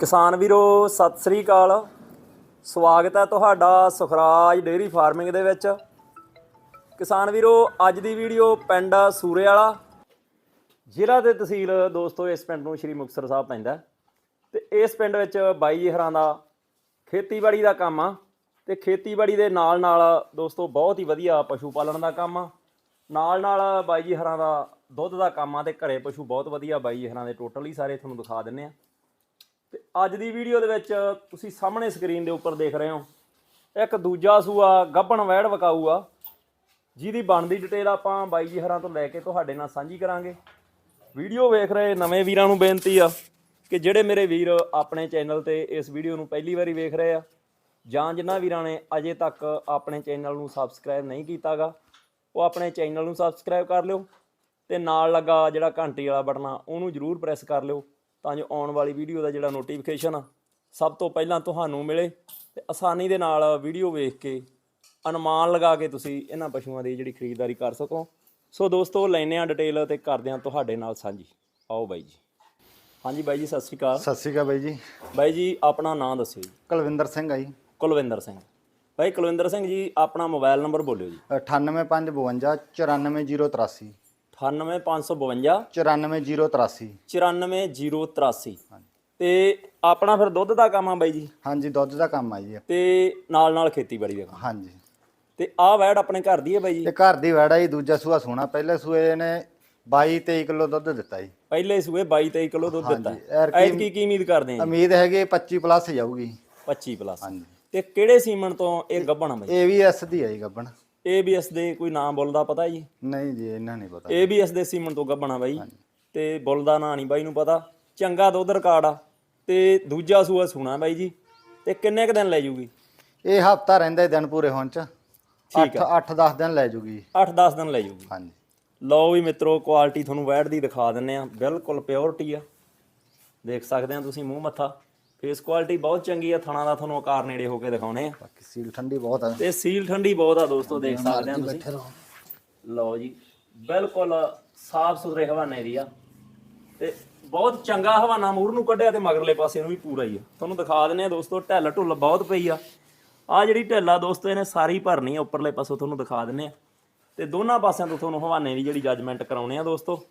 ਕਿਸਾਨ ਵੀਰੋ, ਸਤਿ ਸ੍ਰੀ ਅਕਾਲ। ਸਵਾਗਤ ਹੈ ਤੁਹਾਡਾ ਸੁਖਰਾਜ ਡੇਅਰੀ ਫਾਰਮਿੰਗ ਦੇ ਵਿੱਚ। ਕਿਸਾਨ ਵੀਰੋ, ਅੱਜ ਦੀ ਵੀਡੀਓ ਪਿੰਡ ਸੂਰੇ ਵਾਲਾ ਜ਼ਿਲ੍ਹਾ ਤੇ ਤਹਿਸੀਲ ਦੋਸਤੋ, ਇਸ ਪਿੰਡ ਨੂੰ ਸ਼੍ਰੀ ਮੁਕਤਸਰ ਸਾਹਿਬ ਪੈਂਦਾ ਹੈ। ਤੇ ਇਸ ਪਿੰਡ ਵਿੱਚ ਬਾਈ ਜੀ ਹਰਾਂ ਦਾ ਖੇਤੀਬਾੜੀ ਦਾ ਕੰਮ ਆ। ਤੇ ਖੇਤੀਬਾੜੀ ਦੇ ਨਾਲ ਨਾਲ ਦੋਸਤੋ, ਬਹੁਤ ਹੀ ਵਧੀਆ ਪਸ਼ੂ ਪਾਲਣ ਦਾ ਕੰਮ ਆ। ਨਾਲ ਨਾਲ ਬਾਈ ਜੀ ਹਰਾਂ ਦਾ ਦੁੱਧ ਦਾ ਕੰਮ ਆ ਤੇ ਘਰੇ ਪਸ਼ੂ ਬਹੁਤ ਵਧੀਆ ਬਾਈ ਜੀ ਹਰਾਂ ਦੇ ਟੋਟਲੀ ਸਾਰੇ ਤੁਹਾਨੂੰ ਦਿਖਾ ਦਿੰਨੇ ਆ। ਤੇ ਅੱਜ ਦੀ ਵੀਡੀਓ ਦੇ ਵਿੱਚ ਤੁਸੀਂ ਸਾਹਮਣੇ ਸਕਰੀਨ ਦੇ ਉੱਪਰ ਦੇਖ ਰਹੇ ਹੋ, ਇੱਕ ਦੂਜਾ ਸੂਆ ਗੱਭਣ ਵੈੜ ਵਕਾਊ ਆ ਜਿਹਦੀ ਬਣਦੀ ਡਿਟੇਲ ਆਪਾਂ ਬਾਈ ਜੀ ਹਰਾਂ ਤੋਂ ਲੈ ਕੇ ਤੁਹਾਡੇ ਨਾਲ ਸਾਂਝੀ ਕਰਾਂਗੇ। ਵੀਡੀਓ ਵੇਖ ਰਹੇ ਨਵੇਂ ਵੀਰਾਂ ਨੂੰ ਬੇਨਤੀ ਆ ਕਿ ਜਿਹੜੇ ਮੇਰੇ ਵੀਰ ਆਪਣੇ ਚੈਨਲ ਤੇ ਇਸ ਵੀਡੀਓ ਨੂੰ ਪਹਿਲੀ ਵਾਰੀ ਵੇਖ ਰਹੇ ਆ, ਜਾਂ ਜਿਨ੍ਹਾਂ ਵੀਰਾਂ ਨੇ ਅਜੇ ਤੱਕ ਆਪਣੇ ਚੈਨਲ ਨੂੰ ਸਬਸਕ੍ਰਾਈਬ ਨਹੀਂ ਕੀਤਾਗਾ, ਉਹ ਆਪਣੇ ਚੈਨਲ ਨੂੰ ਸਬਸਕ੍ਰਾਈਬ ਕਰ ਲਿਓ ਤੇ ਨਾਲ ਲੱਗਾ ਜਿਹੜਾ ਘੰਟੀ ਵਾਲਾ ਬਟਨ ਆ, ਉਹਨੂੰ ਜਰੂਰ ਪ੍ਰੈਸ ਕਰ ਲਿਓ। ਤਾਂ ਜੋ ਆਉਣ ਵਾਲੀ ਵੀਡੀਓ ਦਾ ਜਿਹੜਾ ਨੋਟੀਫਿਕੇਸ਼ਨ ਆ ਸਭ ਤੋਂ ਪਹਿਲਾਂ ਤੁਹਾਨੂੰ ਮਿਲੇ ਤੇ ਆਸਾਨੀ ਦੇ ਨਾਲ ਵੀਡੀਓ ਵੇਖ ਕੇ ਅਨੁਮਾਨ ਲਗਾ ਕੇ ਤੁਸੀਂ ਇਹਨਾਂ ਪਸ਼ੂਆਂ ਦੀ ਜਿਹੜੀ ਖਰੀਦਦਾਰੀ ਕਰ ਸਕੋ। ਸੋ ਦੋਸਤੋ ਲੈਨੇ ਆ ਡਿਟੇਲ ਤੇ ਕਰਦੇ ਆ ਤੁਹਾਡੇ ਨਾਲ ਸਾਂਝੀ। ਆਓ ਬਾਈ ਜੀ। ਹਾਂਜੀ ਬਾਈ ਜੀ ਸਤਿ ਸ਼੍ਰੀ ਅਕਾਲ। ਸਤਿ ਸ਼੍ਰੀ ਅਕਾਲ ਬਾਈ ਜੀ। ਬਾਈ ਜੀ ਆਪਣਾ ਨਾਮ ਦੱਸਿਓ ਜੀ। ਕੁਲਵਿੰਦਰ ਸਿੰਘ ਆ ਜੀ। ਕੁਲਵਿੰਦਰ ਸਿੰਘ। ਬਾਈ ਕੁਲਵਿੰਦਰ ਸਿੰਘ ਜੀ ਆਪਣਾ ਮੋਬਾਈਲ ਨੰਬਰ ਬੋਲਿਓ ਜੀ। 98552 94083 98552 94083 94083 ਤੇ ਆਪਣਾ ਫਿਰ ਦੁੱਧ ਦਾ ਕੰਮ ਆ ਬਾਈ ਜੀ? ਹਾਂਜੀ ਦੁੱਧ ਦਾ ਕੰਮ ਆ ਜੀ। ਤੇ ਨਾਲ ਨਾਲ ਖੇਤੀਬਾੜੀ ਦਾ ਕੰਮ। ਹਾਂਜੀ। ਤੇ ਆਹ ਵੈੜ ਆਪਣੇ ਘਰ ਦੀ ਹੈ ਬਾਈ ਜੀ? ਇਹ ਘਰ ਦੀ ਵੜਾ ਜੀ ਦੂਜਾ ਸੂਆ ਸੋਣਾ ਪਹਿਲੇ ਸੂਏ ਨੇ 22 23 ਕਿਲੋ ਦੁੱਧ ਦਿੱਤਾ ਜੀ। ਪਹਿਲੇ ਸੂਏ 22 23 ਕਿਲੋ ਦੁੱਧ ਦਿੱਤਾ। ਐਰ ਐਤ ਕੀ ਉਮੀਦ ਕਰਦੇ ਆ ਉਮੀਦ ਹੈਗੀ 25 ਪਲੱਸ ਜਾਊਗੀ। 25 ਪਲੱਸ। ਹਾਂਜੀ। ਤੇ ਕਿਹੜੇ ਸੀਮਨ ਤੋਂ ਇਹ ਗੱਭਣ ਆ ਬਾਈ? ਇਹ ਵੀ ਐਸ ਦੀ ਹੈ ਜੀ ਗੱਬਣ ABS ਦੇ ਕੋਈ ਨਾਮ ਬੋਲਦਾ ਪਤਾ ਜੀ? ਨਹੀਂ ਜੀ ਇਹਨਾਂ ਨਹੀਂ ਪਤਾ। ABS ਦੇ ਸੀਮਨ ਤੋਂ ਗੱਭਣ ਆ ਬਾਈ ਤੇ ਬੁੱਲ ਦਾ ਨਾਂ ਨਹੀਂ ਬਾਈ ਨੂੰ ਪਤਾ। ਚੰਗਾ ਦੁੱਧ ਰਿਕਾਰਡ ਆ। ਤੇ ਦੂਜਾ ਸੂਆ ਸੁਣਾ ਬਾਈ ਜੀ। ਤੇ ਕਿੰਨੇ ਕ ਦਿਨ ਲੈ ਜੂਗੀ? ਇਹ ਹਫਤਾ ਰਹਿੰਦਾ ਦਿਨ ਪੂਰੇ ਹੋਣ ਚ। ਠੀਕ 8 8 10 ਦਿਨ ਲੈ ਜੂਗੀ। 8-10 ਦਿਨ ਲੈ ਜੂਗੀ। ਹਾਂਜੀ। ਲਓ ਵੀ ਮਿੱਤਰੋ ਕੁਆਲਿਟੀ ਤੁਹਾਨੂੰ ਵੈੜ ਦੀ ਦਿਖਾ ਦਿੰਨੇ ਆ। ਬਿਲਕੁਲ ਪਿਓਰਿਟੀ ਆ। ਦੇਖ ਸਕਦੇ ਆ ਤੁਸੀਂ ਮੂੰਹ ਮੱਥਾ। ਫੇਸ ਕੁਆਲਿਟੀ ਬਹੁਤ ਚੰਗੀ ਆ ਥਣਾ ਦਾ ਤੁਹਾਨੂੰ ਆਕਾਰ ਨੇੜੇ ਹੋ ਕੇ ਦਿਖਾਉਣੇ ਆ। ਬਾਕੀ ਸੀਲ ਠੰਡੀ ਬਹੁਤ ਆ। ਤੇ ਸੀਲ ਠੰਡੀ ਬਹੁਤ ਆ ਦੋਸਤੋ ਦੇਖ ਸਕਦੇ ਆ ਤੁਸੀਂ। ਲਓ ਜੀ ਬਿਲਕੁਲ ਸਾਫ਼ ਸੁਥਰੇ ਹਵਾਨੇ ਦੀ ਆ। ਤੇ ਬਹੁਤ ਚੰਗਾ ਹਵਾਨਾ ਮੂਰ ਨੂੰ ਕੱਢਿਆ ਤੇ ਮਗਰਲੇ ਪਾਸੇ ਨੂੰ ਵੀ ਪੂਰਾ ਹੀ ਆ। ਤੁਹਾਨੂੰ ਦਿਖਾ ਦਿੰਨੇ ਆ ਦੋਸਤੋ ਢਿੱਲ ਢੁੱਲ ਬਹੁਤ ਪਈ ਆ। ਆ ਜਿਹੜੀ ਢਿੱਲਾ ਦੋਸਤੋ ਇਹਨੇ ਸਾਰੀ ਭਰਨੀ ਆ ਉੱਪਰਲੇ ਪਾਸੋਂ ਤੁਹਾਨੂੰ ਦਿਖਾ ਦਿੰਨੇ ਆ। ਤੇ ਦੋਨਾਂ ਪਾਸਿਆਂ ਤੋਂ ਤੁਹਾਨੂੰ ਹਵਾਨੇ ਦੀ ਜਿਹੜੀ ਜੱਜਮੈਂਟ ਕਰਾਉਣੇ ਆ ਦੋਸਤੋ।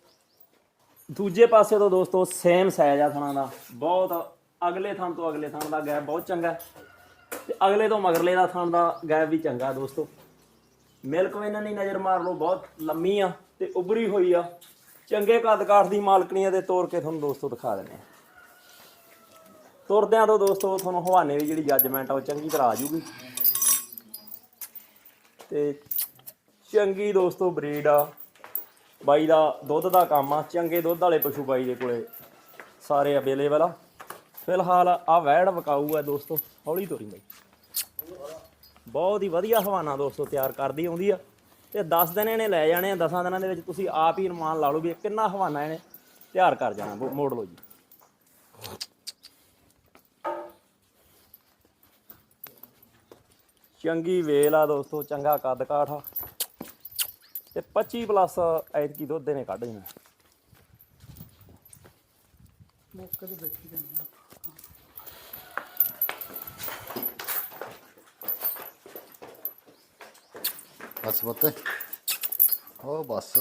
ਦੂਜੇ ਪਾਸੇ ਤੋਂ ਦੋਸਤੋ ਸੇਮ ਸਾਈਜ਼ ਆ ਥਣਾ ਦਾ। ਬਹੁਤ ਅਗਲੇ ਥਾਂ ਤੋਂ ਅਗਲੇ ਥਾਂ ਦਾ ਗੈਪ ਬਹੁਤ ਚੰਗਾ ਹੈ। ਤੇ ਅਗਲੇ ਤੋਂ ਮਗਰਲੇ ਦਾ ਥਾਂ ਦਾ ਗੈਪ ਵੀ ਚੰਗਾ ਦੋਸਤੋ। ਮਿਲਕ ਵੇਨਾਂ ਦੀ ਨਜ਼ਰ ਮਾਰ ਲਓ, ਬਹੁਤ ਲੰਮੀ ਆ ਤੇ ਉਭਰੀ ਹੋਈ ਆ। ਚੰਗੇ ਕੱਦ ਕਾਠ ਦੀ ਮਾਲਕਣੀ ਆ ਤੇ ਤੋੜ ਕੇ ਤੁਹਾਨੂੰ ਦੋਸਤੋ ਦਿਖਾ ਦਿੰਦੇ ਆ। ਤੁਰਦਿਆਂ ਤੋਂ ਦੋਸਤੋ ਤੁਹਾਨੂੰ ਹਵਾਨੇ ਦੀ ਜਿਹੜੀ ਜੱਜਮੈਂਟ ਆ ਉਹ ਚੰਗੀ ਤਰ੍ਹਾਂ ਆ ਜੂਗੀ ਤੇ ਚੰਗੀ ਦੋਸਤੋ ਬਰੀਡ ਆ। ਬਾਈ ਦਾ ਦੁੱਧ ਦਾ ਕੰਮ ਆ, ਚੰਗੇ ਦੁੱਧ ਵਾਲੇ ਪਸ਼ੂ ਬਾਈ ਦੇ ਕੋਲੇ ਸਾਰੇ ਅਵੇਲੇਬਲ ਆ। ਫਿਲਹਾਲ ਆ ਵੈੜ ਵਕਾਊ ਆ ਦੋਸਤੋ, ਹੌਲੀ ਤੋਰੀ ਬਾਈ। ਬਹੁਤ ਹੀ ਵਧੀਆ ਹਵਾਨਾ ਦੋਸਤੋ, ਤਿਆਰ ਕਰਦੀ ਆਉਂਦੀ ਆ। ਤੇ 10 ਦਿਨ ਇਹਨੇ ਲੈ ਜਾਣੇ ਆ 10 ਦਿਨਾਂ ਦੇ ਵਿੱਚ ਤੁਸੀਂ ਆਪ ਹੀ ਅਨੁਮਾਨ ਲਾ ਲਓ ਵੀ ਕਿੰਨਾ ਹਵਾਨਾ ਇਹਨੇ ਤਿਆਰ ਕਰ ਜਾਣਾ ਮੋੜ ਲਓ ਜੀ। ਚੰਗੀ ਵੇਲ ਆ ਦੋਸਤੋ, ਚੰਗਾ ਕੱਦ ਕਾਠ ਆ। ਤੇ 25 ਪਲੱਸ ਐਤਕੀ ਦੁੱਧ ਨੇ ਕੱਢ ਜਾਣਾ ਬਸ ਬੱਤੇ ਉਹ ਬਸ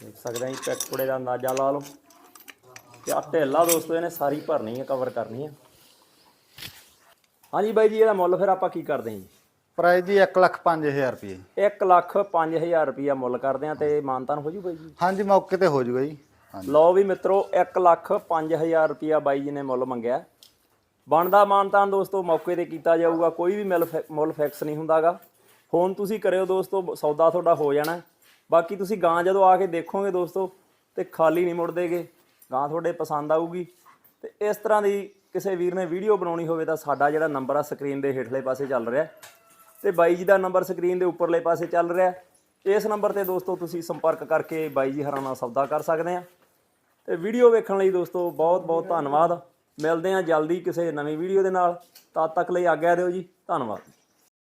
ਦੇਖ ਸਕਦੇ ਆ ਜੀ ਪੈਕ ਕੁੜੇ ਦਾ ਅੰਦਾਜ਼ਾ ਲਾ ਲਓ ਤੇ ਆ ਢੇਲਾ ਦੋਸਤੋ ਇਹਨੇ ਸਾਰੀ ਭਰਨੀ ਹੈ ਕਵਰ ਕਰਨੀ ਹੈ ਹਾਂਜੀ ਬਾਈ ਜੀ ਇਹਦਾ ਮੁੱਲ ਫਿਰ ਆਪਾਂ ਕੀ ਕਰਦੇ ਹਾਂ ਜੀ ਪ੍ਰਾਈਸ ਜੀ 1 ਲੱਖ 5000 ਰੁਪਏ 1 ਲੱਖ 5000 ਰੁਪਿਆ ਮੁੱਲ ਕਰਦੇ ਆ ਤੇ ਮਾਨਤਾਨ ਹੋ ਜੂ ਬਾਈ ਜੀ ਹਾਂਜੀ ਮੌਕੇ ਤੇ ਹੋ ਜਾਊਗਾ ਜੀ ਲਓ ਵੀ ਮਿੱਤਰੋ 1 ਲੱਖ 5000 ਰੁਪਿਆ ਬਾਈ ਜੀ ਨੇ ਮੁੱਲ ਮੰਗਿਆ ਬਣਦਾ ਮਾਨਤਾਨ ਦੋਸਤੋ ਮੌਕੇ ਤੇ ਕੀਤਾ ਜਾਊਗਾ, ਕੋਈ ਵੀ ਮਿਲ ਫਿ- ਮੁੱਲ ਫਿਕਸ ਨਹੀਂ ਹੁੰਦਾਗਾ। ਫੋਨ ਤੁਸੀਂ ਕਰਿਓ ਦੋਸਤੋ, ਸੌਦਾ ਤੁਹਾਡਾ ਹੋ ਜਾਣਾ ਬਾਕੀ ਤੁਸੀਂ ਗਾਂ ਜਦੋਂ ਆ ਕੇ ਦੇਖੋਗੇ ਦੋਸਤੋ, ਤੇ ਖਾਲੀ ਨਹੀਂ ਮੁੜਦੇਗੇ। ਗਾਂ ਤੁਹਾਡੇ ਪਸੰਦ ਆਊਗੀ। ਤੇ ਇਸ ਤਰ੍ਹਾਂ ਦੀ ਕਿਸੇ ਵੀਰ ਨੇ ਵੀਡੀਓ ਬਣਾਉਣੀ ਹੋਵੇ ਤਾਂ ਸਾਡਾ ਜਿਹੜਾ ਨੰਬਰ ਆ ਸਕਰੀਨ ਦੇ ਹੇਠਲੇ ਪਾਸੇ ਚੱਲ ਰਿਹਾ ਹੈ। ਤੇ ਬਾਈ ਜੀ ਦਾ ਨੰਬਰ ਸਕਰੀਨ ਦੇ ਉੱਪਰਲੇ ਪਾਸੇ ਚੱਲ ਰਿਹਾ ਇਸ ਨੰਬਰ ਤੇ ਦੋਸਤੋ ਤੁਸੀਂ ਸੰਪਰਕ ਕਰਕੇ ਬਾਈ ਜੀ ਹਰਾਂ ਸੌਦਾ ਕਰ ਸਕਦੇ ਆ। ਤੇ ਵੀਡੀਓ ਵੇਖਣ ਲਈ ਦੋਸਤੋ ਬਹੁਤ ਬਹੁਤ ਧੰਨਵਾਦ। ਮਿਲਦੇ ਹਾਂ ਜਲਦੀ ਕਿਸੇ ਨਵੀਂ ਵੀਡੀਓ ਦੇ ਨਾਲ। ਤਦ ਤੱਕ ਲਈ ਆਗਿਆ ਦਿਓ ਜੀ। ਧੰਨਵਾਦ।